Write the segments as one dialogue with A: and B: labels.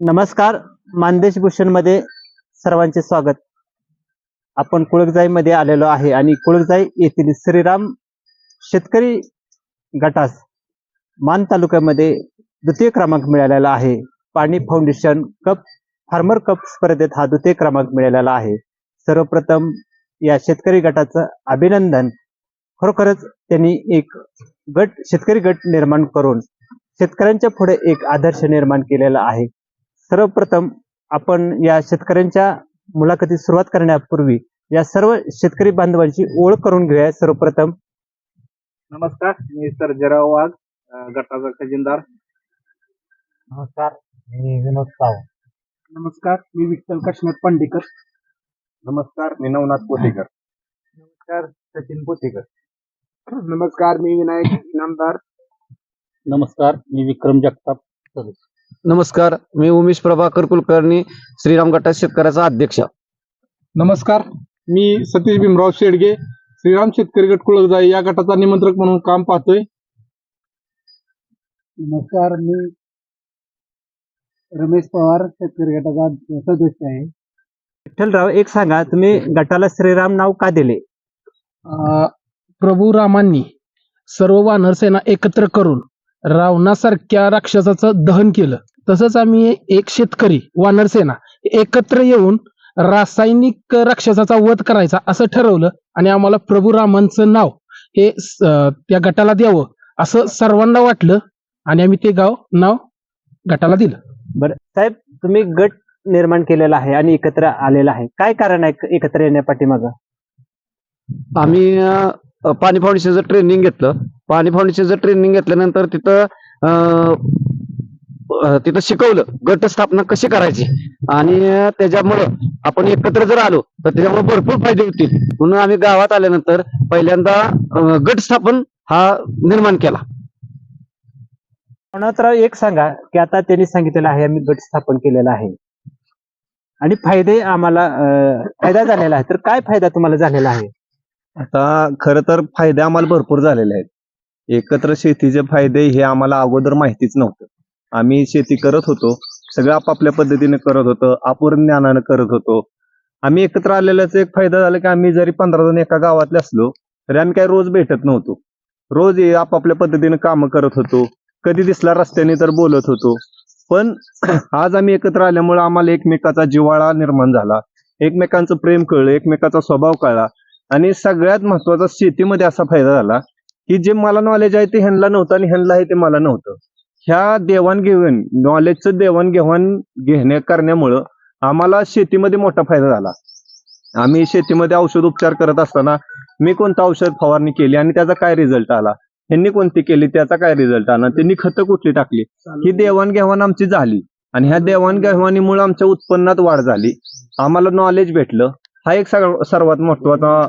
A: नमस्कार मानदेश भूषणमध्ये सर्वांचे स्वागत. आपण कुळकजाई मध्ये आलेलो आहे आणि कुळकजाई येथील श्रीराम शेतकरी गटास मान तालुक्यामध्ये द्वितीय क्रमांक मिळालेला आहे. पाणी फाउंडेशन कप फार्मर कप स्पर्धेत हा द्वितीय क्रमांक मिळालेला आहे. सर्वप्रथम या शेतकरी गटाचं अभिनंदन. खरोखरच त्यांनी एक गट शेतकरी गट निर्माण करून शेतकऱ्यांच्या पुढे एक आदर्श निर्माण केलेला आहे. सर्वप्रथम आपण या शेतकऱ्यांच्या मुलाखतीस सुरुवात करण्यापूर्वी या सर्व शेतकरी बांधवांची ओळख करून घेऊया. सर्वप्रथम
B: नमस्कार मी सर्जेराव वाघ गटाचा खजिनदार.
A: नमस्कार मी विनोद सावंत.
B: नमस्कार मी विठ्ठल काश्मीर पांडेकर. नमस्कार मी नवनाथ पोतेकर.
A: नमस्कार सचिन पोतेकर.
B: नमस्कार मी विनायक इनामदार
C: नमस्कार मी विक्रम जगताप.
D: नमस्कार मी उमेश प्रभाकर कुलकर्णी श्रीराम गटा शेतकऱ्याचा अध्यक्ष.
B: नमस्कार मी सतीश भीमराव शेडगे श्रीराम शेतकरी गट कुळकजाई या गटाचा निमंत्रक म्हणून काम पाहतोय.
A: नमस्कार मी रमेश पवार शेतकरी गटाचा सदस्य आहे. विठ्ठलराव एक सांगा तुम्ही गटाला श्रीराम नाव का दिले?
E: अं, प्रभू रामांनी सर्व वानरसेना एकत्र करून रावणासारख्या राक्षसाचं दहन केलं. तसंच आम्ही एक शेतकरी वानरसेना एकत्र येऊन रासायनिक राक्षसाचा वध करायचा असं ठरवलं आणि आम्हाला प्रभू रामांचं नाव हे त्या गटाला द्यावं असं सर्वांना वाटलं आणि आम्ही ते गाव नाव गटाला दिलं.
A: बरं. साहेब तुम्ही गट निर्माण केलेला आहे आणि एकत्र आलेला आहे. काय कारण आहे एकत्र येण्यापाठीमागं?
D: आम्ही अं, पाणी फाउंडेशनचं ट्रेनिंग घेतलं. पाणी फाउंडेशनचं ट्रेनिंग घेतल्यानंतर तिथं अं, तिथं शिकवलं गट स्थापना कशी करायची. आणि त्याच्यामुळं आपण एकत्र जर आलो तर त्याच्यामुळे भरपूर फायदे होतील. म्हणून आम्ही गावात आल्यानंतर पहिल्यांदा गट स्थापन हा निर्माण केला.
A: तर एक सांगा की आता त्यांनी सांगितलेलं आहे आम्ही गट स्थापन केलेला आहे. आणि फायदे आम्हाला फायदा झालेला आहे. तर काय फायदा तुम्हाला झालेला आहे?
F: आता खर तर फायदे आम्हाला भरपूर झालेले आहेत. एकत्र शेतीचे फायदे हे आम्हाला अगोदर माहितीच नव्हतं. आम्ही शेती करत होतो. सगळं आपापल्या पद्धतीने करत होतो. अपूर्ण ज्ञानानं करत होतो. आम्ही एकत्र आलेल्याचा एक फायदा झाला की आम्ही जरी पंधरा जण एका गावातले असलो तरी आम्ही काही रोज भेटत नव्हतो. रोज आपापल्या पद्धतीने कामं करत होतो. कधी दिसला रस्त्याने तर बोलत होतो. पण आज आम्ही एकत्र आल्यामुळे आम्हाला एकमेकाचा जिव्हाळा निर्माण झाला. एकमेकांचं प्रेम कळलं. एकमेकाचा स्वभाव कळला. आणि सगळ्यात महत्त्वाचा शेतीमध्ये असा फायदा झाला की जे मला नॉलेज आहे ते ह्यांना नव्हतं आणि ह्यांना आहे ते मला नव्हतं. ह्या देवाणघेवाण नॉलेजचं देवाणघेवाण घेण्या करण्यामुळं आम्हाला शेतीमध्ये मोठा फायदा झाला. आम्ही शेतीमध्ये औषध उपचार करत असताना मी कोणतं औषध फवारणी केली आणि त्याचा काय रिझल्ट आला? ह्यांनी कोणती केली? त्याचा काय रिझल्ट आला? त्यांनी खतं कुठली टाकली? ही देवाणघेवाण आमची झाली. आणि ह्या देवाणघेवाणीमुळे आमच्या उत्पन्नात वाढ झाली. आम्हाला नॉलेज भेटलं. हा एक सगळ- सर्वात महत्त्वाचा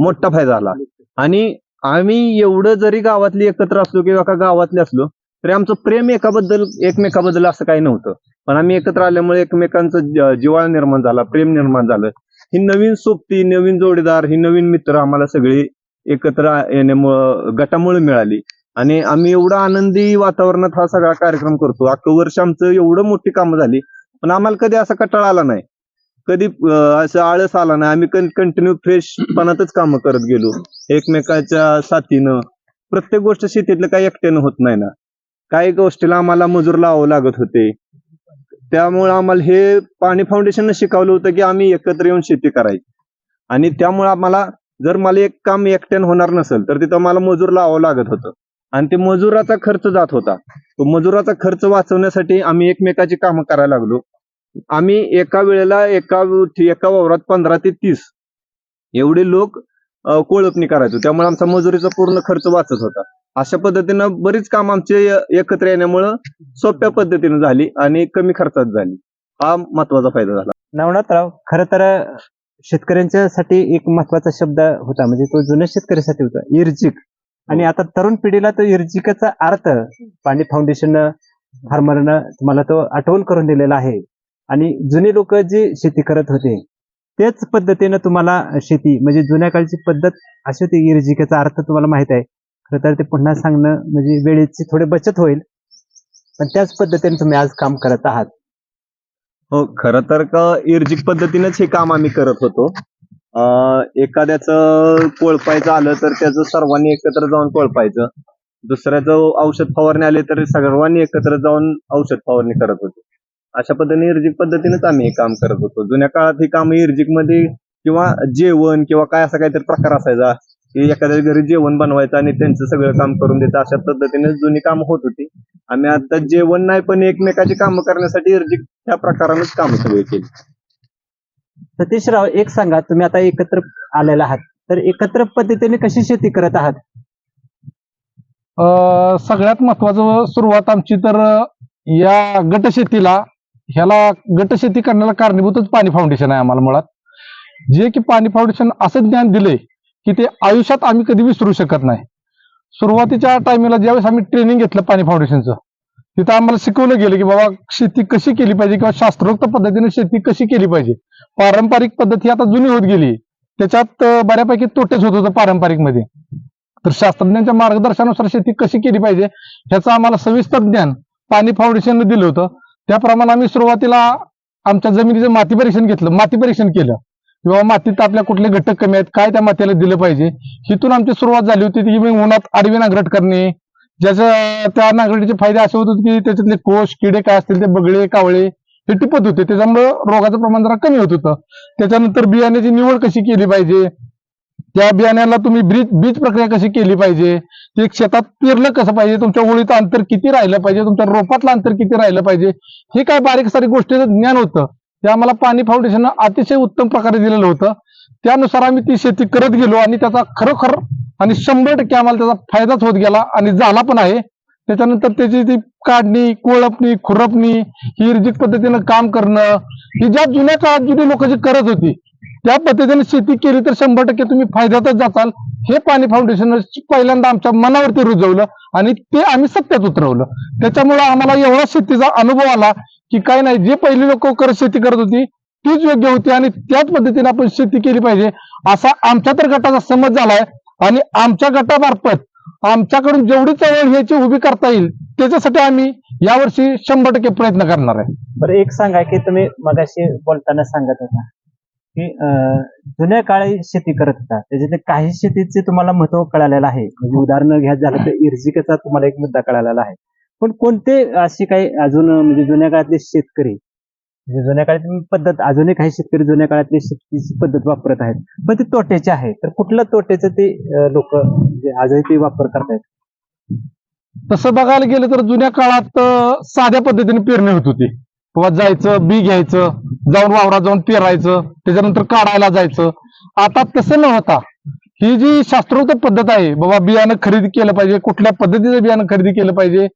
F: मोठा फायदा झाला. आणि आम्ही एवढं जरी गावातली एकत्र असलो किंवा एका गावातले असलो तरी आमचं प्रेम एकाबद्दल एकमेकाबद्दल असं काही नव्हतं. पण आम्ही एकत्र आल्यामुळे एकमेकांचं जिवाळा जिव्हाळा निर्माण झाला प्रेम निर्माण झालं. ही नवीन सोबती नवीन जोडीदार ही नवीन मित्र आम्हाला सगळी एकत्र येण्यामुळं गटामुळे मिळाली. आणि आम्ही एवढं आनंदी वातावरणात हा सगळा कार्यक्रम करतो. अख्खं वर्ष आमचं एवढं मोठी कामं झाली. पण आम्हाला कधी असा कटाळा आला नाही. कधी असं आळस आला नाही. आम्ही कंटिन्यू फ्रेशपणातच कामं करत गेलो. एकमेकाच्या साथीनं. प्रत्येक गोष्ट शेतीतलं काही एकट्यानं होत नाही ना. काही गोष्टीला आम्हाला मजूर लावावं लागत होते. त्यामुळे आम्हाला हे पाणी फाउंडेशननं शिकवलं होतं की आम्ही एकत्र येऊन शेती करायची. आणि त्यामुळे आम्हाला जर मला एक काम एकट्यानं होणार नसेल तर तिथं मला मजूर लावावं लागत होतं. आणि ते मजुराचा खर्च जात होता. तो मजुराचा खर्च वाचवण्यासाठी आम्ही एकमेकाची कामं करायला लागलो. आम्ही एका वेळेला एका एका वावरात पंधरा ते तीस एवढे लोक कोळपणी करायचो. त्यामुळे आमचा मजुरीचा पूर्ण खर्च वाचत होता. अशा पद्धतीनं बरीच काम आमचे एकत्र येण्यामुळं सोप्या पद्धतीने झाली आणि कमी खर्चात झाली. हा महत्त्वाचा फायदा झाला.
A: नवनाथराव खर तर शेतकऱ्यांच्यासाठी एक महत्त्वाचा शब्द होता. म्हणजे तो जुन्या शेतकऱ्यासाठी होता. इर्जिक. आणि आता तरुण पिढीला तो इर्जिकाचा अर्थ पाणी फाउंडेशन फार्मरनं तुम्हाला तो आठवण करून दिलेला आहे. आणि जुने लोक जे शेती करत होते त्याच पद्धतीनं तुम्हाला शेती म्हणजे जुन्या काळची पद्धत अशी होती इरजिकेचा अर्थ तुम्हाला माहीत आहे. खरं तर ते पुन्हा सांगणं म्हणजे वेळेची थोडी बचत होईल पण त्याच पद्धतीने तुम्ही आज काम करत आहात.
F: हो खर तर का इर्जिक पद्धतीनेच हे काम आम्ही करत होतो. एखाद्याचं कोळपायचं आलं तर त्याचं सर्वांनी एकत्र जाऊन कोळपायचं. दुसऱ्याचं औषध फवारणी आले तर सर्वांनी एकत्र जाऊन औषध फवारणी करत होतो. अशा पद्धतीने इर्जिक पद्धतीनेच आम्ही हे काम करत होतो. जुन्या काळात ही काम इर्जिकमध्ये किंवा जेवण किंवा काय असा काहीतरी प्रकार असायचा की एखाद्या घरी जेवण बनवायचं आणि त्यांचं सगळं काम करून द्यायचं अशा पद्धतीने जुनी कामं होत होती. आम्ही आता जेवण नाही पण एकमेकाची कामं करण्यासाठी इर्जिक त्या प्रकारानेच कामं सगळी केली.
A: सतीशराव एक सांगा तुम्ही आता एकत्र आलेला आहात तर एकत्र पद्धतीने कशी शेती करत आहात?
B: अं, सगळ्यात महत्वाचं सुरुवात आमची तर या गटशेतीला ह्याला गटशेती करण्याला कारणीभूतच पाणी फाउंडेशन आहे आम्हाला मुळात. जे की पाणी फाउंडेशन असं ज्ञान दिलंय की ते आयुष्यात आम्ही कधी विसरू शकत नाही. सुरुवातीच्या टायमिंगला ज्यावेळेस आम्ही ट्रेनिंग घेतलं पाणी फाउंडेशनचं तिथं आम्हाला शिकवलं गेलं की बाबा शेती कशी केली पाहिजे किंवा शास्त्रोक्त पद्धतीने शेती कशी केली पाहिजे. पारंपरिक पद्धत ही आता जुनी होत गेली. त्याच्यात बऱ्यापैकी तोटेच होत होतं पारंपरिकमध्ये. तर शास्त्रज्ञांच्या मार्गदर्शनानुसार शेती कशी केली पाहिजे ह्याचं आम्हाला सविस्तर ज्ञान पाणी फाउंडेशनने दिलं होतं. त्याप्रमाणे आम्ही सुरुवातीला आमच्या जमिनीचं माती परीक्षण घेतलं. माती परीक्षण केलं. किंवा मातीत आपल्या कुठले घटक कमी आहेत काय त्या मातीला दिलं पाहिजे हिथून आमची सुरुवात झाली होती की मी उन्हात आडवी नांगरट करणे. ज्याचं त्या नांगरटीचे फायदे असे होत होते की त्याच्यातले कोष किडे काय असतील ते बगळे कावळे हे टिपत होते. त्याच्यामुळं रोगाचं प्रमाण जरा कमी होत होतं. त्याच्यानंतर बियाण्याची निवड कशी केली पाहिजे? त्या बियाण्याला तुम्ही बीज बीज प्रक्रिया कशी केली पाहिजे? ते शेतात पेरलं कसं पाहिजे? तुमच्या ओळीचं अंतर किती राहिलं पाहिजे? तुमच्या रोपातलं अंतर किती राहिलं पाहिजे? हे काय बारीक सारी गोष्टीचं ज्ञान होतं. ते आम्हाला पाणी फाउंडेशननं अतिशय उत्तम प्रकारे दिलेलं होतं. त्यानुसार आम्ही ती शेती करत गेलो आणि त्याचा खरोखर आणि शंभर टक्के आम्हाला त्याचा फायदाच होत गेला आणि झाला पण आहे. त्याच्यानंतर त्याची ती काढणी कोळपणी खुरपणी ही रिजिक पद्धतीनं काम करणं ही ज्या जुन्या काळात जुनी लोक जी करत होती त्या पद्धतीने शेती केली तर शंभर टक्के तुम्ही फायद्यातच जाचाल हे पाणी फाउंडेशन पहिल्यांदा आमच्या मनावरती रुजवलं आणि ते आम्ही सत्यात उतरवलं. त्याच्यामुळे आम्हाला एवढा शेतीचा अनुभव आला की काय नाही जे पहिली लोक करत शेती करत होती तीच योग्य होती आणि त्याच पद्धतीने आपण शेती केली पाहिजे असा आमच्या तर गटाचा समज झालाय. आणि आमच्या गटामार्फत आमच्याकडून जेवढी चळवळ ह्याची उभी करता येईल त्याच्यासाठी आम्ही यावर्षी शंभर टक्के प्रयत्न करणार आहे.
A: बरं एक सांगा की तुम्ही मगाशी बोलताना सांगत होता की जुन्या काळी शेती करत होता. त्याच्यातले काही शेतीचे तुम्हाला महत्त्व कळालेलं आहे. म्हणजे उदाहरण घ्यायचं झालं तर इर्जिकेचा तुम्हाला एक मुद्दा कळालेला आहे. पण कोणते अशी काही अजून म्हणजे जुन्या काळातले शेतकरी म्हणजे जुन्या काळातली पद्धत अजूनही काही शेतकरी जुन्या काळातली शेतीची पद्धत वापरत आहेत पण ते तोट्याचे आहे तर कुठलं तोट्याचं ते लोक म्हणजे आजही ते वापर करतायत?
B: तसं बघायला गेलं तर जुन्या काळात साध्या पद्धतीने पेरणी होत होती. किंवा जायचं बी घ्यायचं जाऊन वावरात जाऊन पेरायचं त्याच्यानंतर काढायला जायचं. आता तसं न होता ही जी शास्त्रोक्त पद्धत आहे बाबा बियाणं खरेदी केलं पाहिजे कुठल्या पद्धतीचं बियाणं खरेदी केलं पाहिजे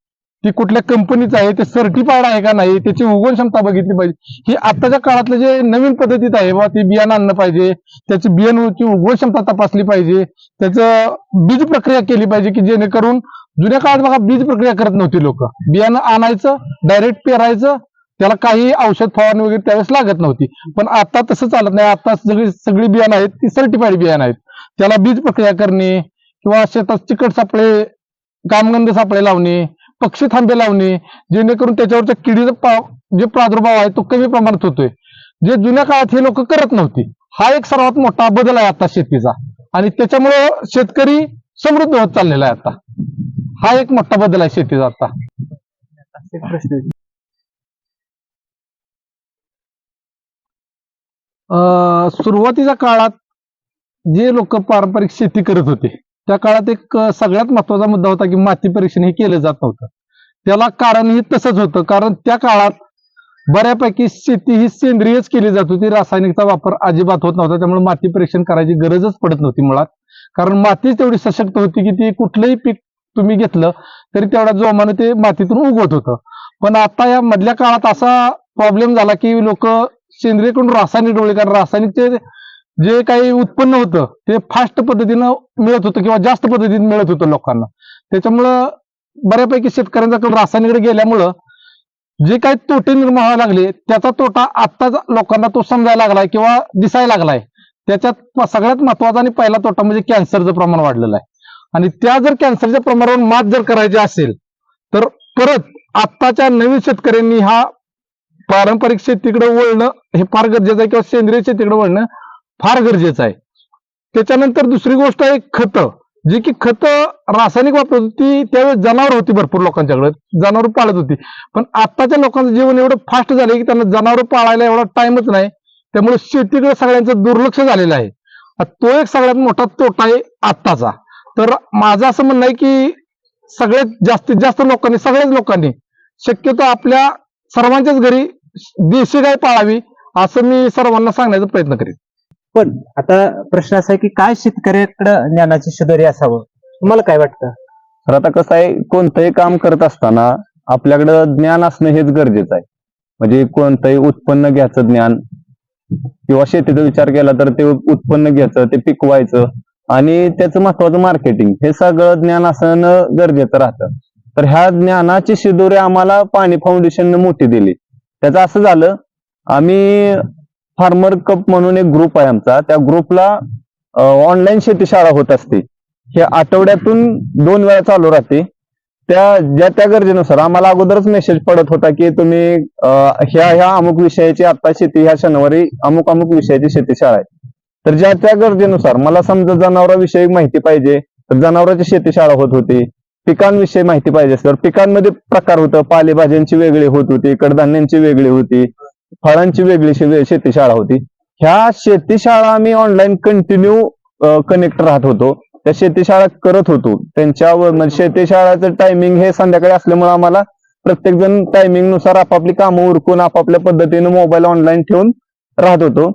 B: ती कुठल्या कंपनीचं आहे ते सर्टिफाईड आहे का नाही त्याची उगवण क्षमता बघितली पाहिजे. ही आताच्या काळातलं जे नवीन पद्धतीत आहे बाबा ती बियाणं आणलं पाहिजे त्याची बियाणूची उगवण क्षमता तपासली पाहिजे त्याचं बीज प्रक्रिया केली पाहिजे की जेणेकरून जुन्या काळात बघा बीज प्रक्रिया करत नव्हती लोक. बियाणं आणायचं डायरेक्ट पेरायचं त्याला काही औषध फवारणी वगैरे त्यावेळेस लागत नव्हती. पण आता तसं चालत नाही. आता सगळी सगळी बियाणं आहेत ती सर्टिफाईड बियाणं आहेत. त्याला बीज प्रक्रिया करणे किंवा शेतात चिकट सापळे कामगंध सापळे लावणे पक्षी थांबे लावणे जेणेकरून त्याच्यावरच्या किडीचा जे प्रादुर्भाव आहे तो कमी प्रमाणात होतोय. जे जुन्या काळात हे लोक करत नव्हती. हा एक सर्वात मोठा बदल आहे आता शेतीचा. आणि त्याच्यामुळे शेतकरी समृद्ध होत चाललेला आहे आता. हा एक मोठा बदल आहे शेतीचा आता. सुरुवातीच्या काळात जे लोक पारंपरिक शेती करत होते त्या काळात एक सगळ्यात महत्त्वाचा मुद्दा होता की माती परीक्षण हे केलं जात नव्हतं. त्याला कारण हे तसंच होतं कारण त्या काळात बऱ्यापैकी शेती ही सेंद्रियच केली जात होती रासायनिकचा वापर अजिबात होत नव्हता त्यामुळे माती परीक्षण करायची गरजच पडत नव्हती मुळात. कारण मातीच तेवढी सशक्त होती की ती कुठलंही पीक तुम्ही घेतलं तरी तेवढ्या जोमाने ते मातीतून उगवत होतं. पण आता या मधल्या काळात असा प्रॉब्लेम झाला की लोक सेंद्रियकडून रासायनिक डोळे कारण रासायनिकचे जे काही उत्पन्न होतं ते फास्ट पद्धतीनं मिळत होतं किंवा जास्त पद्धतीने मिळत होतं लोकांना. त्याच्यामुळं बऱ्यापैकी शेतकऱ्यांच्याकडे रासायनिकडे गेल्यामुळं जे काही तोटे निर्माण व्हायला लागले त्याचा तोटा आत्ताच लोकांना तो समजायला लागलाय किंवा दिसायला लागलाय. त्याच्यात सगळ्यात महत्त्वाचा आणि पहिला तोटा म्हणजे कॅन्सरचं प्रमाण वाढलेलं आहे. आणि त्या जर कॅन्सरच्या प्रमाणावर मात जर करायची असेल तर परत आत्ताच्या नवीन शेतकऱ्यांनी हा पारंपरिक शेतीकडे वळणं हे फार गरजेचं आहे किंवा सेंद्रिय शेतीकडे वळणं फार गरजेचं आहे. त्याच्यानंतर दुसरी गोष्ट आहे खतं. जी की खतं रासायनिक वापरत होती त्यावेळेस जनावर होती भरपूर लोकांच्याकडे. जनावर पाळत होती. पण आताच्या लोकांचं जीवन एवढं फास्ट झालंय की त्यांना जनावर पाळायला एवढा टाइमच नाही. त्यामुळे शेतीकडे सगळ्यांचं दुर्लक्ष झालेलं आहे. तो एक सगळ्यात मोठा तोटा आहे आत्ताचा. तर माझं असं म्हणणं आहे की सगळ्यात जास्तीत जास्त लोकांनी सगळ्याच लोकांनी शक्यतो आपल्या सर्वांच्याच घरी देशी गाय पाळावी असं मी सर्वांना सांगण्याचा प्रयत्न करेन.
A: पण आता प्रश्न असा आहे की काय शेतकऱ्याकडे ज्ञानाची शिदोरी असावं? तुम्हाला काय वाटतं?
F: तर आता कसं आहे कोणतंही काम करत असताना आपल्याकडं ज्ञान असणं हेच गरजेचं आहे. म्हणजे कोणतंही उत्पन्न घ्यायचं ज्ञान किंवा शेतीचा विचार केला तर ते उत्पन्न घ्यायचं ते पिकवायचं आणि त्याचं महत्वाचं मार्केटिंग हे सगळं ज्ञान असणं गरजेचं राहतं. तर ह्या ज्ञानाची शिदोरी आम्हाला पाणी फाउंडेशनने मोठी दिली. त्याचं असं झालं आम्ही फार्मर कप म्हणून एक ग्रुप आहे आमचा. त्या ग्रुपला ऑनलाईन शेती शाळा होत असते. हे आठवड्यातून दोन वेळा चालू राहते. त्या ज्या त्या गरजेनुसार आम्हाला अगोदरच मेसेज पडत होता की तुम्ही ह्या ह्या अमुक विषयाची आता शेती ह्या शनिवारी अमुक अमुक विषयाची शेती शाळा आहे. तर ज्या त्या गरजेनुसार मला समजा जनावरांविषयी माहिती पाहिजे तर जनावरांची शेती शाळा होत होती. पिकांविषयी माहिती पाहिजे असल्यावर पिकांमध्ये प्रकार होतं. पालेभाज्यांची वेगळी होत होती कडधान्यांची वेगळी होती फळांची वेगळी शेतीशाळा शेती शाळा होती. ह्या शेती शाळा आम्ही ऑनलाईन कंटिन्यू कनेक्ट राहत होतो. त्या शेतीशाळा करत होतो. त्यांच्यावर म्हणजे शेतीशाळाचं टायमिंग हे संध्याकाळी असल्यामुळे आम्हाला प्रत्येक जण टायमिंगनुसार आपापली कामं उरकून आपापल्या पद्धतीने मोबाईल ऑनलाईन ठेवून राहत होतो.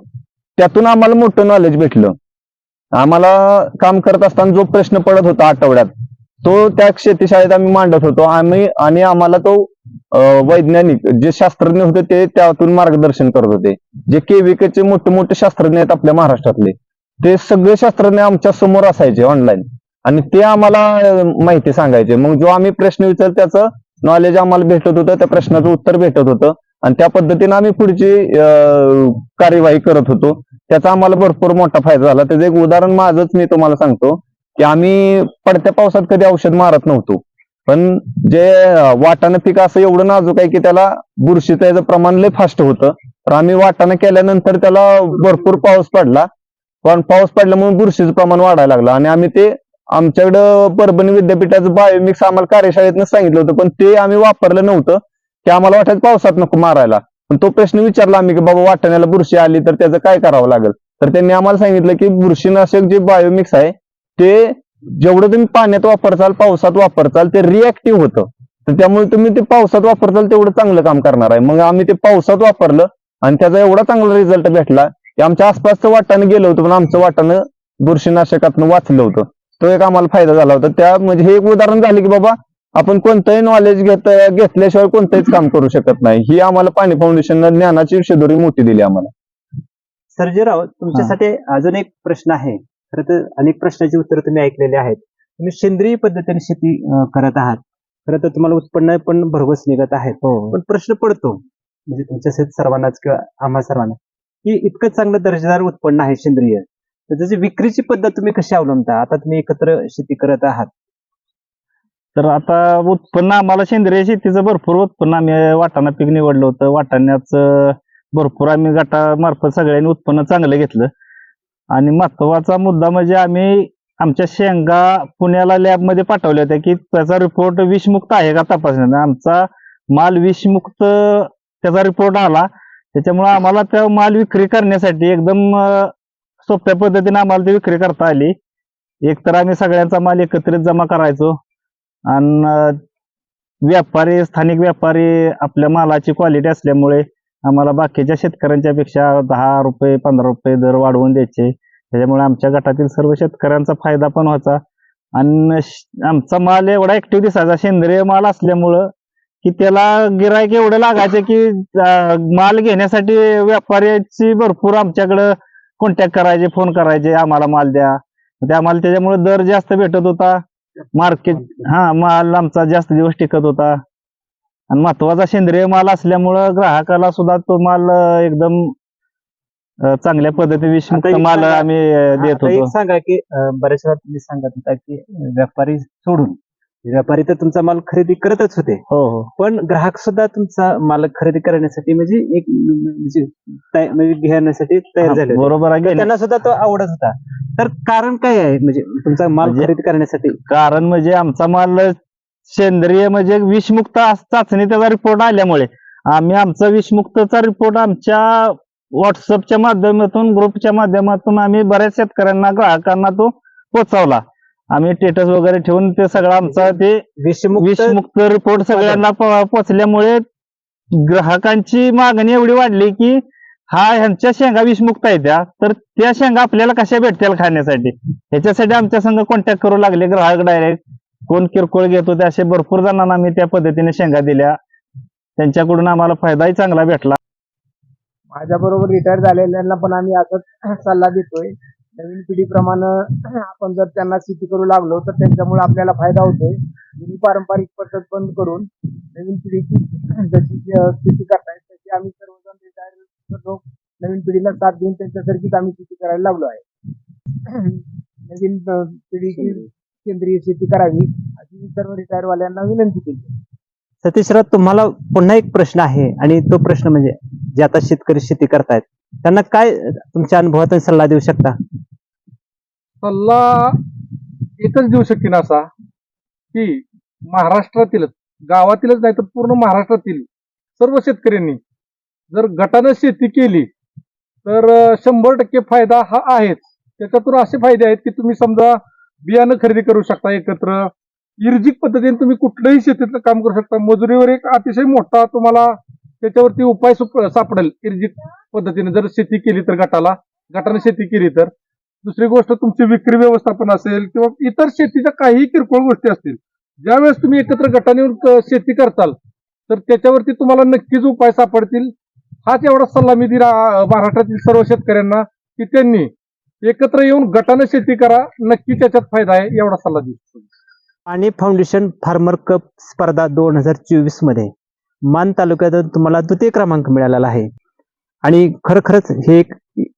F: त्यातून आम्हाला मोठं नॉलेज भेटलं. आम्हाला काम करत असताना जो प्रश्न पडत होता आठवड्यात तो त्या शेतीशाळेत आम्ही मांडत होतो. आम्ही आणि आम्हाला तो वैज्ञानिक जे शास्त्रज्ञ होते ते त्यातून मार्गदर्शन करत होते. जे केविकेचे मोठे मोठे शास्त्रज्ञ आहेत आपल्या महाराष्ट्रातले ते सगळे शास्त्रज्ञ आमच्यासमोर असायचे ऑनलाईन आणि ते आम्हाला माहिती सांगायचे. मग जो आम्ही प्रश्न विचार त्याचं नॉलेज आम्हाला भेटत होतं त्या प्रश्नाचं उत्तर भेटत होतं. आणि त्या पद्धतीने आम्ही पुढची कार्यवाही करत होतो. त्याचा आम्हाला भरपूर मोठा फायदा झाला. त्याचं एक उदाहरण माझंच मी तुम्हाला सांगतो. की आम्ही पडत्या पावसात कधी औषध मारत नव्हतो. पण जे वाटाणा वाटाणं पीक असं एवढं नाजूक आहे की त्याला बुरशीचं याचं प्रमाण लय फास्ट होतं. तर आम्ही वाटाणं केल्यानंतर त्याला भरपूर पाऊस पडला. पण पाऊस पडल्यामुळे बुरशीचं प्रमाण वाढायला लागलं. आणि आम्ही ते आमच्याकडं परभणी विद्यापीठाचं बायोमिक्स आम्हाला कार्यशाळेतनं सांगितलं होतं पण ते आम्ही वापरलं नव्हतं की आम्हाला वाटायचं पावसात नको मारायला. पण तो प्रश्न विचारला आम्ही की बाबा वाटाण्याला बुरशी आली तर त्याचं काय करावं लागेल? तर त्यांनी आम्हाला सांगितलं की बुरशीनाशक जे बायोमिक्स आहे ते जेवढं तुम्ही पाण्यात वापरचाल पावसात वापरचाल ते रिॲक्टिव्ह होतं. तर त्यामुळे तुम्ही ते पावसात वापरचाल तेवढं चांगलं काम करणार आहे. मग आम्ही ते पावसात वापरलं आणि त्याचा एवढा चांगला रिझल्ट भेटला की आमच्या आसपासचं वाटाणं गेलं होतं पण आमचं वाटाणं बुरशीनाशकातनं वाचलं होतं. तो एक आम्हाला फायदा झाला होता. त्या म्हणजे हे एक उदाहरण झालं की बाबा आपण कोणतंही नॉलेज घेत घेतल्याशिवाय कोणतंहीच काम करू शकत नाही. ही आम्हाला पाणी फाउंडेशननं ज्ञानाची शिदोरी मोठी दिली आम्हाला.
A: सर्जेराव तुमच्यासाठी अजून एक प्रश्न आहे. खरं तर अनेक प्रश्नाची उत्तरं तुम्ही ऐकलेली आहेत. तुम्ही सेंद्रिय पद्धतीने शेती करत आहात. खरं तर तुम्हाला उत्पन्न पण भरघोस निघत आहेत पण प्रश्न पडतो म्हणजे तुमच्यासहित सर्वांनाच किंवा आम्हा सर्वांना की इतकं चांगलं दर्जेदार उत्पन्न आहे सेंद्रिय. तर त्याची विक्रीची पद्धत तुम्ही कशी अवलंबता? आता तुम्ही एकत्र शेती करत आहात.
C: तर आता उत्पन्न आम्हाला सेंद्रिय शेतीचं भरपूर उत्पन्न आम्ही वाटाणा पीक निवडलं होतं. वाटाण्याचं भरपूर आम्ही गटामार्फत सगळ्यांनी उत्पन्न चांगलं घेतलं. आणि महत्त्वाचा मुद्दा म्हणजे आम्ही आमच्या शेंगा पुण्याला लॅबमध्ये पाठवल्या होत्या की त्याचा रिपोर्ट विषमुक्त आहे का तपासण्यात? आमचा माल विषमुक्त त्याचा रिपोर्ट आला. त्याच्यामुळे आम्हाला त्या माल विक्री करण्यासाठी एकदम सोप्या पद्धतीने आम्हाला ती विक्री करता आली. एक तर आम्ही सगळ्यांचा माल एकत्रित जमा करायचो. आणि व्यापारी स्थानिक व्यापारी आपल्या मालाची क्वालिटी असल्यामुळे आम्हाला बाकीच्या शेतकऱ्यांच्या पेक्षा दहा रुपये पंधरा रुपये दर वाढवून द्यायचे. त्याच्यामुळे आमच्या गटातील सर्व शेतकऱ्यांचा फायदा पण व्हायचा. आणि आमचा माल एवढा ऍक्टिव्ह दिसायचा. सेंद्रिय माल असल्यामुळं की त्याला गिरायक एवढं लागायचे की माल घेण्यासाठी व्यापाऱ्याची भरपूर आमच्याकडं कॉन्टॅक्ट करायचे फोन करायचे. आम्हाला माल द्या. ते आम्हाला त्याच्यामुळे दर जास्त भेटत होता. मार्केट हा माल आमचा जास्त दिवस टिकत होता. आणि महत्त्वाचा सेंद्रिय माल असल्यामुळं ग्राहकाला सुद्धा तो माल एकदम चांगल्या पद्धतीने माल आम्ही देत होतो.
A: सांगा की बऱ्याच वेळा तुम्ही सांगत होता की व्यापारी सोडून व्यापारी तर तुमचा माल खरेदी करतच होते.
C: हो हो.
A: पण ग्राहक सुद्धा तुमचा माल खरेदी करण्यासाठी म्हणजे एक म्हणजे म्हणजे घेण्यासाठी तयार झाले.
C: बरोबर आहे
A: त्यांना सुद्धा तो आवडत होता. तर कारण काय आहे? म्हणजे तुमचा माल
C: म्हणजे-
A: खरेदी करण्यासाठी?
C: कारण म्हणजे आमचा माल सेंद्रिय म्हणजे विषमुक्त चाचणी त्याचा रिपोर्ट आल्यामुळे. आम्ही आमचा विषमुक्तचा रिपोर्ट आमच्या व्हॉट्सअपच्या माध्यमातून ग्रुपच्या माध्यमातून आम्ही बऱ्याच शेतकऱ्यांना ग्राहकांना तो पोचवला आम्ही स्टेटस वगैरे ठेवून ते सगळं आमचा ते
A: विषमुक्त
C: विषमुक्त रिपोर्ट सगळ्यांना पोचल्यामुळे ग्राहकांची मागणी एवढी वाढली की हा ह्यांच्या शेंगा विषमुक्त आहेत त्या तर त्या शेंगा आपल्याला कशा भेटतील खाण्यासाठी? ह्याच्यासाठी आमच्या संघ कॉन्टॅक्ट करू लागले ग्राहक डायरेक्ट कोण किरकोळ घेत होते असे भरपूर जणांना आम्ही त्या पद्धतीने शेंगा दिल्या. त्यांच्याकडून आम्हाला फायदाही चांगला भेटला.
E: माझ्या बरोबर रिटायर झालेल्यांना पण आम्ही असंच सल्ला देतोय. नवीन पिढीप्रमाणे आपण जर त्यांना शेती करू लागलो तर त्यांच्यामुळे आपल्याला फायदा होतोय. जुनी पारंपरिक पद्धत बंद करून नवीन पिढीची जशी शेती करतायत त्याची आम्ही सर्वजण रिटायर लोक नवीन पिढीला साथ देऊन त्यांच्यासारखीच आम्ही शेती करायला लागलो आहे. नवीन पिढीची सेंद्रिय शेती करावी. अशी सर्व रिटायर वाल्यांना विनंती केली.
A: सतीशराव तुम्हाला पुन्हा एक प्रश्न आहे आणि तो प्रश्न म्हणजे जे आता शेतकरी शेती करतायत त्यांना काय तुमच्या अनुभवातून सल्ला देऊ शकता?
B: सल्ला एकच देऊ शकेन असा की महाराष्ट्रातीलच गावातीलच नाही तर पूर्ण महाराष्ट्रातील सर्व शेतकऱ्यांनी जर गटानं शेती केली तर शंभर टक्के फायदा हा आहेच. त्याच्यातून असे फायदे आहेत की तुम्ही समजा बियाणं खरेदी करू शकता एकत्र इर्जिक पद्धतीने तुम्ही कुठलंही शेतीतलं काम करू शकता. मजुरीवर एक अतिशय मोठा तुम्हाला त्याच्यावरती उपाय सुप- सापडेल इर्जिक पद्धतीने. जर शेती केली तर गटाला गटाने शेती केली तर. दुसरी गोष्ट तुमची विक्री व्यवस्थापन असेल किंवा इतर शेतीच्या काही किरकोळ गोष्टी असतील ज्यावेळेस तुम्ही एकत्र गटाने येऊन शेती करताल तर त्याच्यावरती तुम्हाला नक्कीच उपाय सापडतील. हाच एवढा सल्ला मी दिला महाराष्ट्रातील सर्व शेतकऱ्यांना की त्यांनी एकत्र येऊन गटाने शेती करा. नक्की त्याच्यात फायदा आहे एवढा सल्ला देऊ
A: आणि फाउंडेशन फार्मर कप स्पर्धा दोन हजार चोवीसमध्ये मान तालुक्यातून तुम्हाला द्वितीय क्रमांक मिळालेला आहे. आणि खरखरच हे एक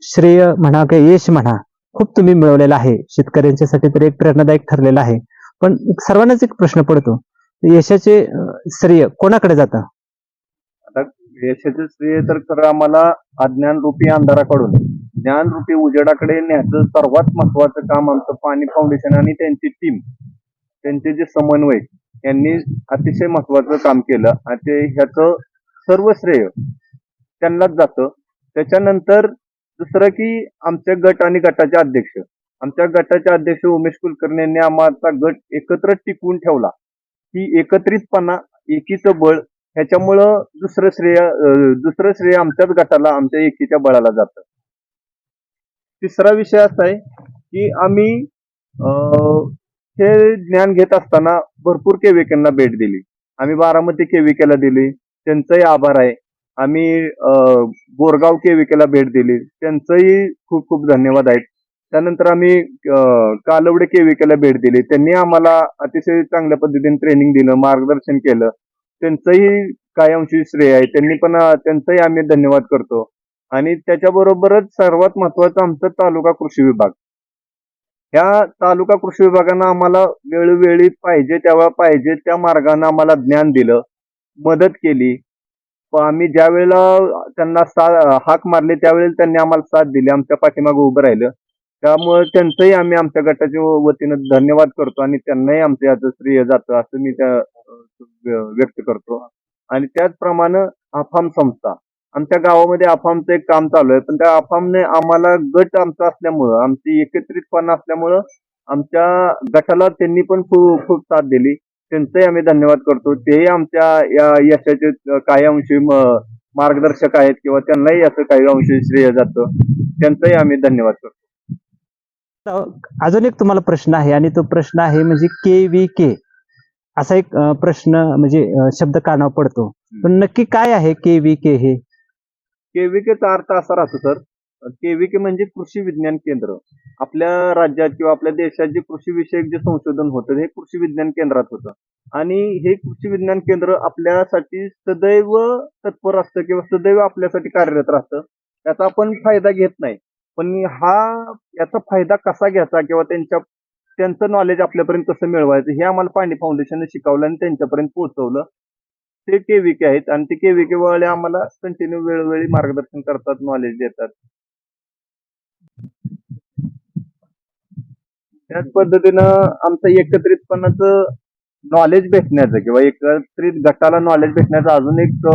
A: श्रेय म्हणा किंवा यश म्हणा खूप तुम्ही मिळवलेलं आहे. शेतकऱ्यांच्यासाठी तर एक प्रेरणादायक ठरलेलं आहे. पण सर्वांनाच एक प्रश्न पडतो यशाचे श्रेय कोणाकडे जातं?
F: यशाचे श्रेय तर खरं आम्हाला अज्ञान रूपी अंधाराकडून ज्ञान रूपी उजेडाकडे न्यायचं सर्वात महत्वाचं काम आमचं पाणी फाउंडेशन आणि त्यांची टीम त्यांचे जे समन्वयक यांनी अतिशय महत्वाचं काम केलं आणि ते ह्याचं सर्व श्रेय त्यांनाच जातं. त्याच्यानंतर दुसरं की आमच्या गट आणि गटाचे अध्यक्ष. आमच्या गटाचे अध्यक्ष उमेश कुलकर्णी यांनी आम्हाला गट एकत्र टिकवून ठेवला. की एकत्रितपणा एकीचं बळ ह्याच्यामुळं दुसरं श्रेय दुसरं श्रेय आमच्याच गटाला आमच्या एकीच्या बळाला जातं. तिसरा विषय असा आहे की आम्ही अं, हे ज्ञान घेत असताना भरपूर केविकांना भेट दिली. आम्ही बारामती केविकेला दिली. त्यांचाही आभार आहे. आम्ही बोरगाव केविकेला भेट दिली. त्यांचंही खूप खूप धन्यवाद आहेत. त्यानंतर आम्ही कालवडे केविकेला भेट दिली. त्यांनी आम्हाला अतिशय चांगल्या पद्धतीने ट्रेनिंग दिलं मार्गदर्शन केलं. त्यांचंही कायमशी श्रेय आहे. त्यांनी पण त्यांचाही त्यांचंही आम्ही धन्यवाद करतो. आणि त्याच्याबरोबरच सर्वात महत्त्वाचा आमचं तालुका कृषी विभाग. ह्या तालुका कृषी विभागानं आम्हाला वेळोवेळी पाहिजे तेव्हा पाहिजे त्या मार्गानं आम्हाला ज्ञान दिलं मदत केली. आम्ही ज्या वेळेला त्यांना सा हाक मारले त्यावेळेला त्यांनी आम्हाला साथ दिली आमच्या पाठीमागे उभं राहिलं. त्यामुळे त्यांचंही आम्ही आमच्या गटाच्या वतीनं धन्यवाद करतो आणि त्यांनाही आमचं याचं श्रेय जातं असं मी त्या व्यक्त करतो. आणि त्याचप्रमाणे आफाम संस्था आमच्या गावामध्ये अफामचं एक काम चालू आहे. पण त्या अफामने आम्हाला गट आमचा असल्यामुळं आमची एकत्रितपणा असल्यामुळं आमच्या गटाला त्यांनी पण खूप खूप साथ दिली. त्यांचंही आम्ही धन्यवाद करतो. तेही आमच्या या यशाचे काही अंशी मार्गदर्शक आहेत किंवा त्यांनाही याचं काही अंशी श्रेय जातं. त्यांचाही आम्ही धन्यवाद करतो.
A: अजून एक तुम्हाला प्रश्न आहे आणि तो प्रश्न आहे म्हणजे के व्ही के. असा एक प्रश्न म्हणजे शब्द कानावर पडतो. पण नक्की काय आहे के व्ही के हे?
F: केव्हीकेचा अर्थ असा राहतो सर. केव्हीके म्हणजे कृषी विज्ञान केंद्र. आपल्या राज्यात किंवा आपल्या देशात जे कृषी विषयक जे संशोधन होतं हे कृषी विज्ञान केंद्रात होतं. आणि हे कृषी विज्ञान केंद्र आपल्यासाठी सदैव तत्पर असतं किंवा सदैव आपल्यासाठी कार्यरत राहतं त्याचा आपण फायदा घेत नाही. पण हा याचा फायदा कसा घ्यायचा किंवा त्यांच्या त्यांचं नॉलेज आपल्यापर्यंत कसं मिळवायचं हे आम्हाला पाणी फाउंडेशनने शिकवलं आणि त्यांच्यापर्यंत पोहोचवलं. ते केविके आहेत आणि ते केविके वाले आम्हाला कंटिन्यू वेळोवेळी मार्गदर्शन करतात नॉलेज देतात. त्याच पद्धतीनं आमचं एकत्रितपणाचं नॉलेज भेटण्याचं किंवा एकत्रित गटाला नॉलेज भेटण्याचं अजून एक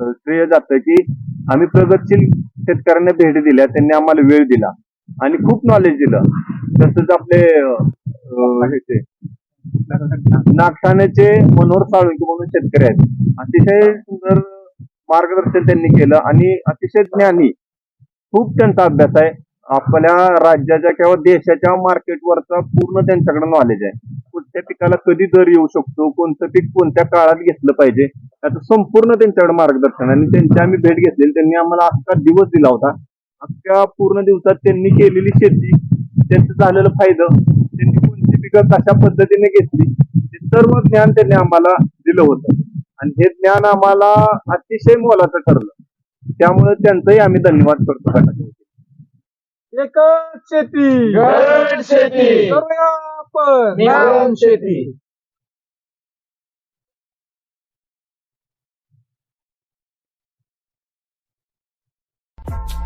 F: श्रेय जातं की आम्ही प्रगतशील शेतकऱ्यांना भेट दिल्या त्यांनी आम्हाला वेळ दिला आणि खूप नॉलेज दिलं. तसंच आपले नागठाण्याचे मनोहर साळुंके म्हणून शेतकरी आहेत. अतिशय सुंदर मार्गदर्शन त्यांनी केलं आणि अतिशय ज्ञानी. खूप त्यांचा अभ्यास आहे. आपल्या राज्याच्या किंवा देशाच्या मार्केटवरचा पूर्ण त्यांच्याकडे नॉलेज आहे. कोणत्या पिकाला कधी दर येऊ शकतो? कोणतं पीक कोणत्या काळात घेतलं पाहिजे? याचं संपूर्ण त्यांच्याकडे मार्गदर्शन आणि त्यांची आम्ही भेट घेतलेली. त्यांनी आम्हाला अख्खा दिवस दिला होता. अख्ख्या पूर्ण दिवसात त्यांनी केलेली शेती त्यांचं झालेलं फायदं पिकं कशा पद्धतीने घेतली ते सर्व ज्ञान त्यांनी आम्हाला दिलं होतं. आणि हे ज्ञान आम्हाला अतिशय मोलाचं ठरलं. त्यामुळे त्यांचंही आम्ही धन्यवाद करतो
E: शेती.
B: शेती. Thank
E: you.